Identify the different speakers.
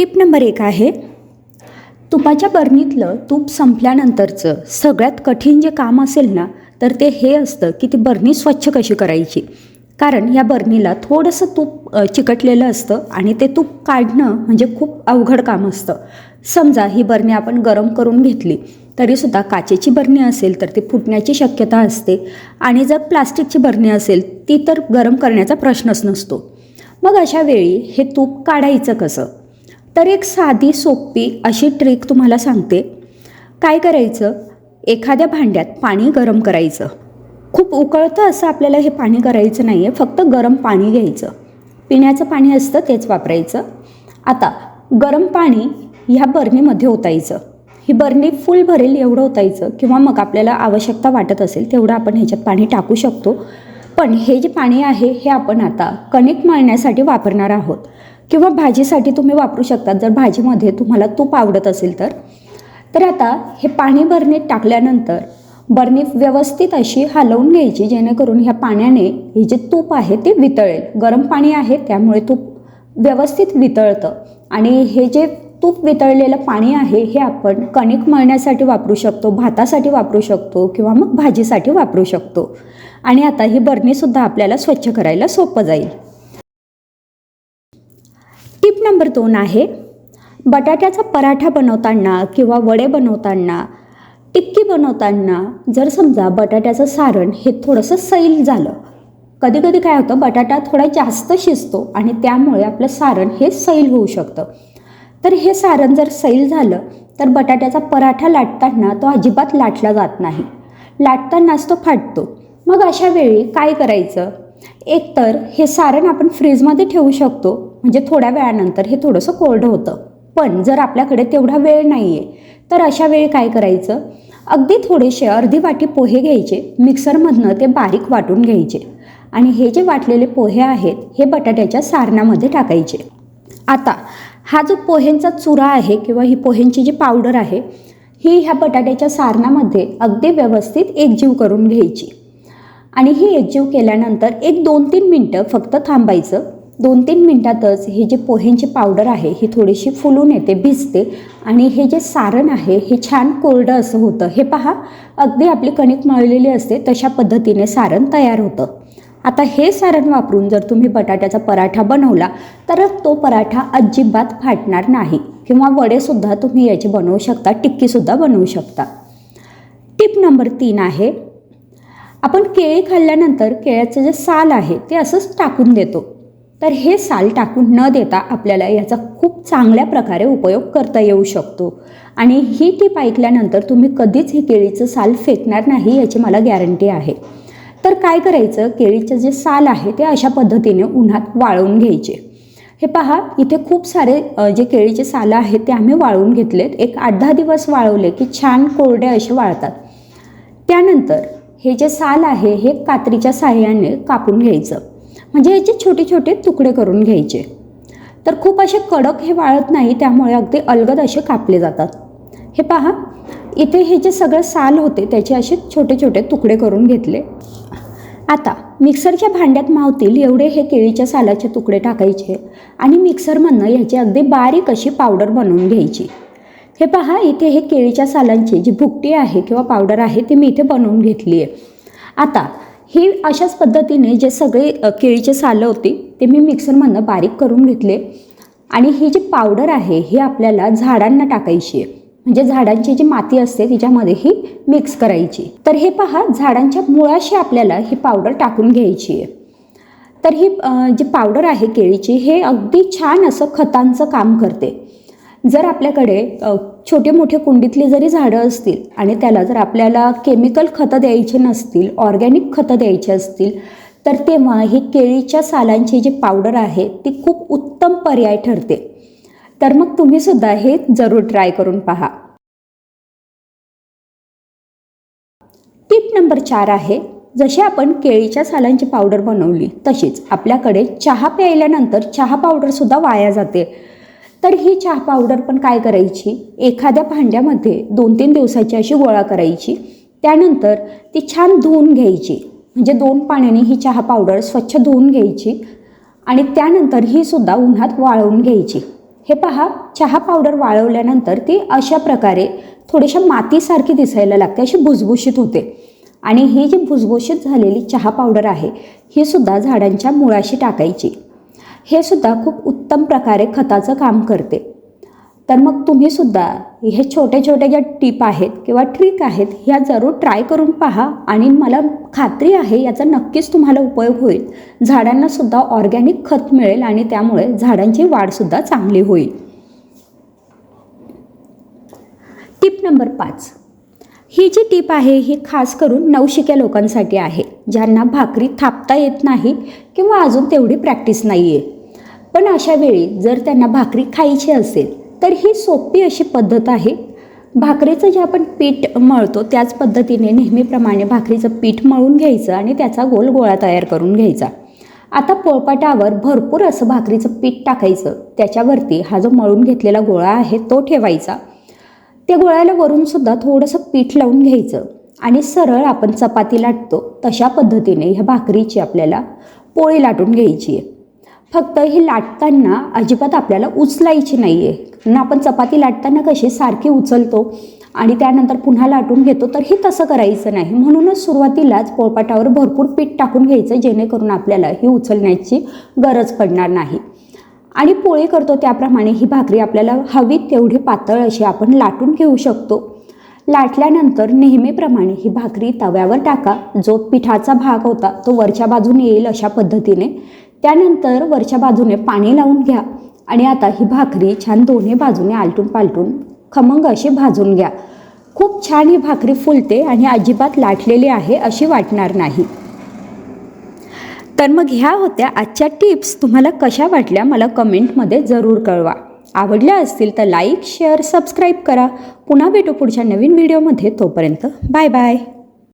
Speaker 1: Tip number एक आहे तुपाच्या बरणीतलं तूप संपल्यानंतरचं सगळ्यात कठीण जे काम असेल ना तर ते हे असतं की ती बरणी स्वच्छ कशी करायची. कारण या बरणीला थोडंसं तूप चिकटलेलं असतं आणि ते तूप काढणं म्हणजे खूप अवघड काम असतं. समजा ही बरणी आपण गरम करून घेतली तरीसुद्धा काचेची बरणी असेल तर ती फुटण्याची शक्यता असते आणि जर प्लास्टिकची बरणी असेल ती तर गरम करण्याचा प्रश्नच नसतो. मग अशा वेळी हे तूप काढायचं कसं? तर एक साधी सोपी अशी ट्रिक तुम्हाला सांगते. काय करायचं? एखाद्या भांड्यात पाणी गरम करायचं. खूप उकळतं असं आपल्याला हे पाणी करायचं नाही आहे फक्त गरम पाणी घ्यायचं. पिण्याचं पाणी असतं तेच वापरायचं. आता गरम पाणी ह्या बरणीमध्ये ओतायचं. ही बरणी फुल भरेल एवढं ओतायचं किंवा मग आपल्याला आवश्यकता वाटत असेल तेवढं आपण ह्याच्यात पाणी टाकू शकतो. पण हे जे पाणी आहे हे आपण आता कणिक मळण्यासाठी वापरणार आहोत. किंवा भाजीसाठी तुम्ही वापरू शकता जर भाजीमध्ये तुम्हाला तूप आवडत असेल तर. तर आता हे पाणी बरणीत टाकल्यानंतर बरणी व्यवस्थित अशी हलवून घ्यायची जेणेकरून ह्या पाण्याने हे जे तूप आहे ते वितळेल. गरम पाणी आहे त्यामुळे तूप व्यवस्थित वितळतं. आणि हे जे तूप वितळलेलं पाणी आहे हे आपण कणिक मळण्यासाठी वापरू शकतो भातासाठी वापरू शकतो किंवा मग भाजीसाठी वापरू शकतो. आणि आता ही बरणीसुद्धा आपल्याला स्वच्छ करायला सोपं जाईल. टिप नंबर दोन आहे बटाट्याचा पराठा बनवताना किंवा वडे बनवताना टिक्की बनवताना जर समजा बटाट्याचं सारण हे थोडंसं सैल झालं कधी कधी काय होतं बटाटा थोडा जास्त शिजतो आणि त्यामुळे आपलं सारण हे सैल होऊ शकतं. तर हे सारण जर सैल झालं तर बटाट्याचा पराठा लाटताना तो अजिबात लाटला जात नाही. लाटतानाच तो फाटतो. मग अशा वेळी काय करायचं? एकतर हे सारण आपण फ्रीजमध्ये ठेवू शकतो. म्हणजे थोड्या वेळानंतर हे थोडंसं कोरडं होतं. पण जर आपल्याकडे तेवढा वेळ नाही आहे तर अशा वेळी काय करायचं? अगदी थोडेसे अर्धी वाटी पोहे घ्यायचे मिक्सरमधनं ते बारीक वाटून घ्यायचे. आणि हे जे वाटलेले पोहे आहेत हे बटाट्याच्या सारणामध्ये टाकायचे. आता हा जो पोह्यांचा चुरा आहे किंवा ही पोह्यांची जी पावडर आहे ही ह्या बटाट्याच्या सारणामध्ये अगदी व्यवस्थित एकजीव करून घ्यायची. आणि ही एकजीव केल्यानंतर एक दोन तीन मिनटं फक्त थांबायचं. दोन तीन मिनटातच हे जे पोह्यांची पावडर आहे ही थोडीशी फुलून येते भिजते आणि हे जे सारण आहे हे छान कोरडं असं होतं. हे पहा अगदी आपली कणिक मळलेली असते तशा पद्धतीने सारण तयार होतं. आता हे सारण वापरून जर तुम्ही बटाट्याचा पराठा बनवला तर तो पराठा अजिबात फाटणार नाही किंवा वडेसुद्धा तुम्ही याचे बनवू शकता टिक्कीसुद्धा बनवू शकता. टिप नंबर तीन आहे आपण केळी खाल्ल्यानंतर केळ्याचं जे साल आहे ते असंच टाकून देतो. तर हे साल टाकून न देता आपल्याला याचा खूप चांगल्या प्रकारे उपयोग करता येऊ शकतो. आणि ही टीप ऐकल्यानंतर तुम्ही कधीच हे केळीचं साल फेकणार नाही याची मला गॅरंटी आहे. तर काय करायचं? केळीचं जे साल आहे ते अशा पद्धतीने उन्हात वाळवून घ्यायचे. हे पहा इथे खूप सारे जे केळीचे सालं आहेत ते आम्ही वाळवून घेतलेत. एक आठ दहा दिवस वाळवले की छान कोरडे असे वाळतात. त्यानंतर हे जे साल आहे हे कात्रीच्या साह्याने कापून घ्यायचं. म्हणजे याचे छोटे छोटे तुकडे करून घ्यायचे. तर खूप असे कडक हे वाळत नाही त्यामुळे अगदी अलगद असे कापले जातात. हे पहा इथे हे जे सगळं साल होते त्याचे असे छोटे छोटे तुकडे करून घेतले. आता मिक्सरच्या भांड्यात मावतील एवढे हे केळीच्या सालाचे तुकडे टाकायचे आणि मिक्सरमधनं ह्याची अगदी बारीक अशी पावडर बनवून घ्यायची. हे पहा इथे हे केळीच्या सालांची जी भुकटी आहे किंवा पावडर आहे ती मी इथे बनवून घेतली आहे आता ही अशाच पद्धतीने जे सगळे केळीचे सालं होती ते मी मिक्सरमधनं बारीक करून घेतले. आणि ही जी पावडर आहे ही आपल्याला झाडांना टाकायची आहे. म्हणजे झाडांची जी माती असते तिच्यामध्ये ही मिक्स करायची. तर हे पहा झाडांच्या मुळाशी आपल्याला ही पावडर टाकून घ्यायची आहे. तर ही जी पावडर आहे केळीची हे अगदी छान असं खतांचं काम करते. जर आपल्याकडे छोटे मोठे कुंडीतली जरी झाडं असतील आणि त्याला जर आपल्याला केमिकल खतं द्यायचे नसतील ऑर्गॅनिक खतं द्यायची असतील तर तेव्हा ही केळीच्या सालांची जी पावडर आहे ती खूप उत्तम पर्याय ठरते. तर मग तुम्ही सुद्धा हे जरूर ट्राय करून पहा. टिप नंबर चार आहे जशी आपण केळीच्या सालांची पावडर बनवली तशीच आपल्याकडे चहा प्यायल्यानंतर चहा पावडरसुद्धा वाया जाते. तर ही चहा पावडर पण काय करायची? एखाद्या भांड्यामध्ये दोन तीन दिवसाची अशी गोळा करायची. त्यानंतर ती छान धुवून घ्यायची. म्हणजे दोन पाण्याने ही चहा पावडर स्वच्छ धुवून घ्यायची. आणि त्यानंतर ही सुद्धा उन्हात वाळवून घ्यायची. हे पहा चहा पावडर वाळवल्यानंतर ती अशा प्रकारे थोडीशा मातीसारखी दिसायला लागते अशी भुसभुशीत होते. आणि ही जी भुसभुशीत झालेली चहा पावडर आहे ही सुद्धा झाडांच्या मुळाशी टाकायची. हे सुद्धा खूप उत्तम प्रकारे खताचं काम करते. तर मग तुम्ही सुद्धा हे छोटे छोटे ज्या टीप आहेत किंवा ट्रिक आहेत ह्या जरूर ट्राय करून पहा आणि मला खात्री आहे याचा नक्कीच तुम्हाला उपयोग होईल. झाडांना सुद्धा ऑर्गॅनिक खत मिळेल आणि त्यामुळे झाडांची वाढसुद्धा चांगली होईल. टिप नंबर पाच. ही जी टीप आहे ही खास करून नवशिक्या लोकांसाठी आहे ज्यांना भाकरी थापता येत नाही किंवा अजून तेवढी प्रॅक्टिस नाही आहे पण अशा वेळी जर त्यांना भाकरी खायची असेल तर ही सोपी अशी पद्धत आहे. भाकरीचं जे आपण पीठ मळतो त्याच पद्धतीने नेहमीप्रमाणे भाकरीचं पीठ मळून घ्यायचं आणि त्याचा गोल गोळा तयार करून घ्यायचा. आता पोळपाटावर भरपूर असं भाकरीचं पीठ टाकायचं. त्याच्यावरती हा जो मळून घेतलेला गोळा आहे तो ठेवायचा. त्या गोळ्याला वरूनसुद्धा थोडंसं पीठ लावून घ्यायचं आणि सरळ आपण चपाती लाटतो. तशा पद्धतीने ह्या भाकरीची आपल्याला पोळी लाटून घ्यायची आहे. फक्त ही लाटताना अजिबात आपल्याला उचलायची नाही आहे ना आपण चपाती लाटताना कशी सारखी उचलतो आणि त्यानंतर पुन्हा लाटून घेतो तर हे तसं करायचं नाही. म्हणूनच सुरुवातीलाच पोळपाटावर भरपूर पीठ टाकून घ्यायचं जेणेकरून आपल्याला ही उचलण्याची गरज पडणार नाही. आणि पोळी करतो त्याप्रमाणे ही भाकरी आपल्याला हवी तेवढी पातळ अशी आपण लाटून घेऊ शकतो. लाटल्यानंतर नेहमीप्रमाणे ही भाकरी तव्यावर टाका. जो पिठाचा भाग होता तो वरच्या बाजूने येईल अशा पद्धतीने. त्यानंतर वरच्या बाजूने पाणी लावून घ्या आणि आता ही भाकरी छान दोन्ही बाजूने आलटून पालटून खमंग अशी भाजून घ्या. खूप छान ही भाकरी फुलते आणि अजिबात लाटलेली आहे अशी वाटणार नाही. तर मग ह्या होत्या आजच्या टिप्स. तुम्हाला कशा वाटल्या मला कमेंटमध्ये जरूर कळवा. आवडल्या असतील तर लाईक शेअर सबस्क्राईब करा. पुन्हा भेटू पुढच्या नवीन व्हिडिओमध्ये. तोपर्यंत बाय बाय.